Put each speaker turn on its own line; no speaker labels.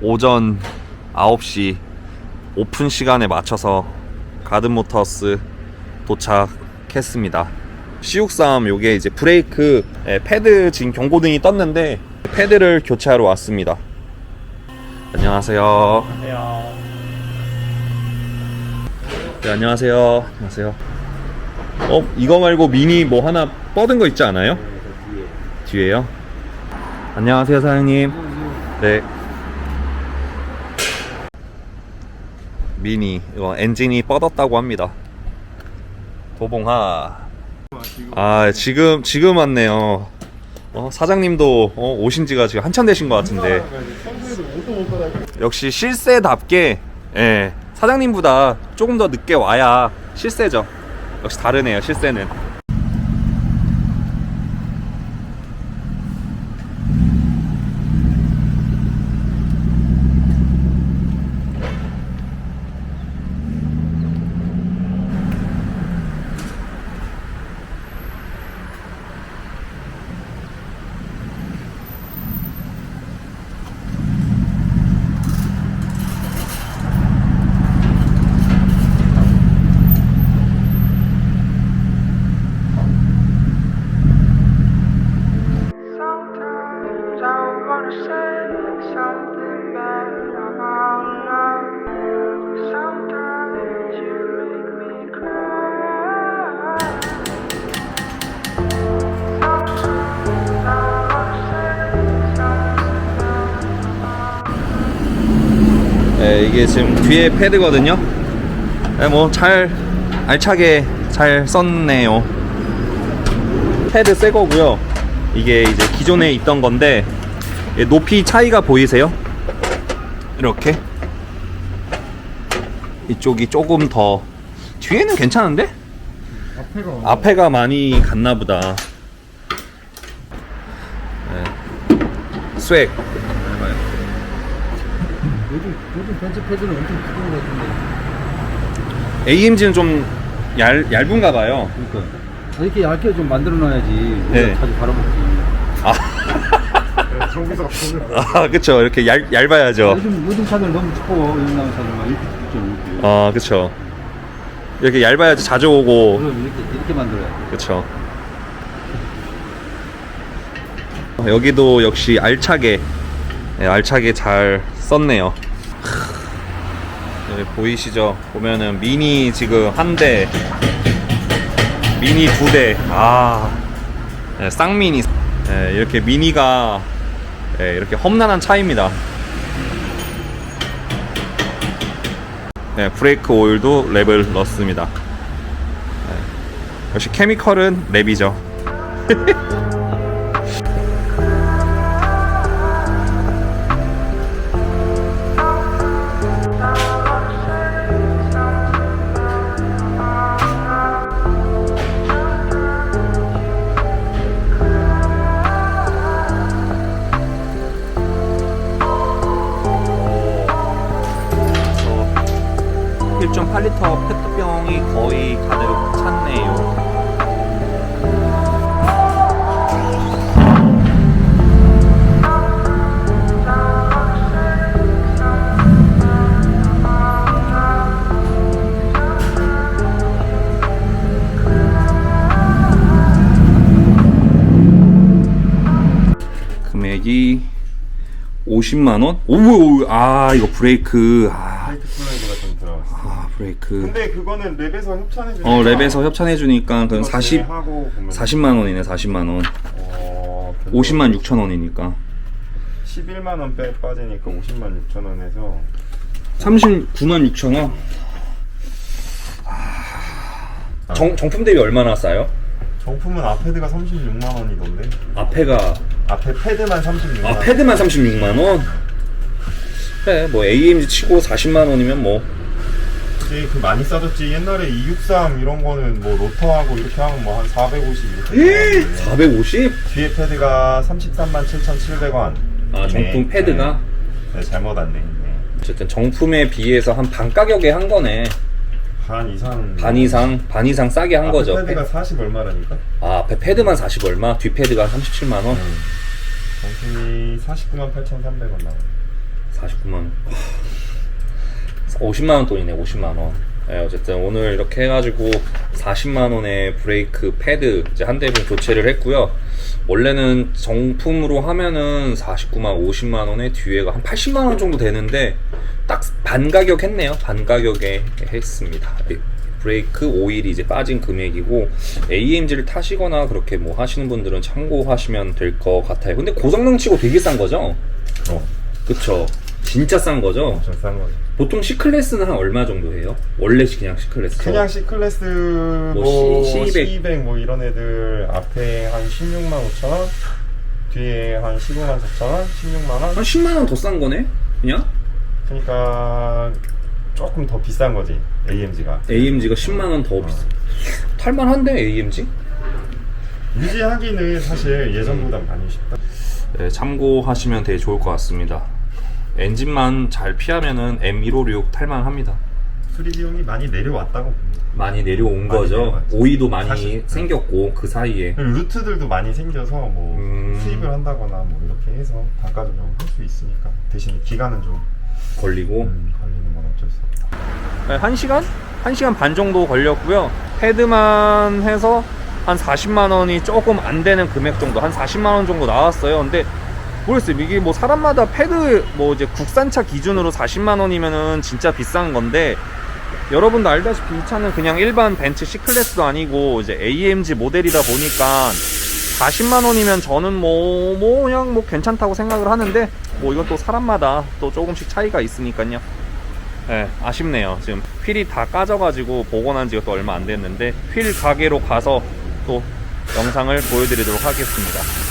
오전 9시 오픈 시간에 맞춰서 가든모터스 도착했습니다. C63 요게 이제 브레이크 예, 패드 지금 경고등이 떴는데 패드를 교체하러 왔습니다. 안녕하세요.
안녕하세요.
네, 안녕하세요. 안녕하세요. 어, 이거 말고 미니 뭐 하나 뻗은 거 있지 않아요? 뒤에요? 안녕하세요, 사장님. 네. 미니, 이거 엔진이 뻗었다고 합니다. 도봉하. 아, 지금, 지금 왔네요. 어, 사장님도 어, 오신 지가 지금 한참 되신 것 같은데. 역시 실세답게, 예, 사장님보다 조금 더 늦게 와야 실세죠. 역시 다르네요, 실세는. 예, 이게 지금 뒤에 패드거든요. 예, 뭐잘 알차게 잘 썼네요. 패드 새 거고요. 이게 이제 기존에 있던 건데 예, 높이 차이가 보이세요? 이렇게 이쪽이 조금 더 뒤에는 괜찮은데?
앞에가
앞에가 많이 갔나 보다. 네. 스웩.
요즘 요즘 벤츠 패드는 엄청 두꺼운 것 같은데.
AMG는 좀 얇, 얇은가 봐요.
그러니까 아, 이렇게 얇게 좀 만들어 놔야지.
네.
자주 바라먹지.
정비사가 보면
아, 그쵸. 이렇게 얇, 얇아야죠.
요즘 요즘 차들 너무 두꺼워. 요즘 나온 차들만 이렇게 두껍죠. 이렇게.
아, 그쵸. 이렇게 얇아야지 자주 오고.
그럼 이렇게 이렇게 만들어야 돼.
그쵸. 여기도 역시 알차게, 네, 알차게 잘 썼네요. 여기 보이시죠? 보면은 미니 지금 한 대, 미니 두 대, 아, 네, 쌍미니. 네, 이렇게 미니가 네, 이렇게 험난한 차입니다. 네, 브레이크 오일도 랩을 넣습니다. 네, 역시 케미컬은 랩이죠. 그래서 1.8리터 페트병이 거의 가득 찼네요. 금액이 50만 원? 오우, 아 이거 브레이크, 아. 아 브레이크.
근데 그거는 랩에서 협찬해 주니까.
어 랩에서 협찬해 주니까 그럼 40
하고 보면
40만 원이네 40만 원.
어, 별로
50만 6천 원이니까
11만 원 빼 빠지니까 50만 6천 원에서
39만 6천 원. 정 정품 대비 얼마나 싸요?
정품은 앞패드가 36만 원이던데.
앞에가
앞에 패드만 36만 원.
아 패드만 36만 원. 그래 뭐 AMG 치고 40만 원이면 뭐
이제 그 많이 싸졌지. 옛날에 263 이런 거는 뭐 로터하고 이렇게 하면 뭐 한 450 이렇게. 나오는데
450?
뒤에 패드가 33만 7,700원.
아 정품 패드가
네, 잘못 안내 있네.
어쨌든 정품에 비해서 한 반 가격에 한 거네.
반 이상.
반 이상 반 이상 싸게 한
앞에
거죠.
패드가 40 얼마라니까?
아 앞에 패드만 40 얼마, 뒷 패드가 37만 원.
정품이 49만 8,300원 나와요.
49만 50만 원 돈이네 50만 원. 네, 어쨌든 오늘 이렇게 해가지고 40만 원의 브레이크 패드 이제 한 대분 교체를 했고요. 원래는 정품으로 하면은 49만 50만 원에 뒤에가 한 80만 원 정도 되는데 딱 반 가격 했네요. 반 가격에 했습니다. 네, 브레이크 오일이 이제 빠진 금액이고 AMG를 타시거나 그렇게 뭐 하시는 분들은 참고하시면 될 것 같아요. 근데 고성능 치고 되게 싼 거죠?
어,
그쵸? 진짜 싼 거죠?
엄청 싼 거죠.
보통 C 클래스는 한 얼마 정도 해요? 원래 그냥 C 클래스.
그냥 C 클래스
뭐
뭐,
C- C200
C200 뭐 이런 애들 앞에 한 16만 5천 원, 뒤에 한 15만 4천 원, 16만 원.
한 10만 원 더 싼 거네? 그냥?
그러니까 조금 더 비싼 거지 AMG가.
AMG가 10만 원 더 비싸. 탈만한데 AMG?
유지하기는 사실 예전보다 많이 쉽다.
네, 참고하시면 되게 좋을 것 같습니다. 엔진만 잘 피하면은 M156 탈만합니다.
수리 비용이 많이 내려왔다고 봅니다.
많이 내려온
많이
거죠.
내려왔죠.
오이도 많이
사실, 네.
생겼고 그 사이에
루트들도 많이 생겨서 뭐
음.
수입을 한다거나 뭐 이렇게 해서 단가적으로 할수 있으니까 대신 기간은 좀
걸리고
음, 걸리는 건 어쩔 수 없다.
네, 1시간? 1시간 반 정도 걸렸고요. 패드만 해서 한 40만 원이 조금 안 되는 금액 정도, 한 40만 원 정도 나왔어요. 근데 모르겠어요. 이게 뭐 사람마다 패드 뭐 이제 국산차 기준으로 40만 원이면은 진짜 비싼 건데 여러분도 알다시피 이 차는 그냥 일반 벤츠 C 클래스도 아니고 이제 AMG 모델이다 보니까 40만 원이면 저는 뭐, 뭐 그냥 뭐 괜찮다고 생각을 하는데 뭐 이건 또 사람마다 또 조금씩 차이가 있으니까요. 네, 아쉽네요. 지금 휠이 다 까져가지고 복원한 지가 또 얼마 안 됐는데 휠 가게로 가서 또 영상을 보여드리도록 하겠습니다.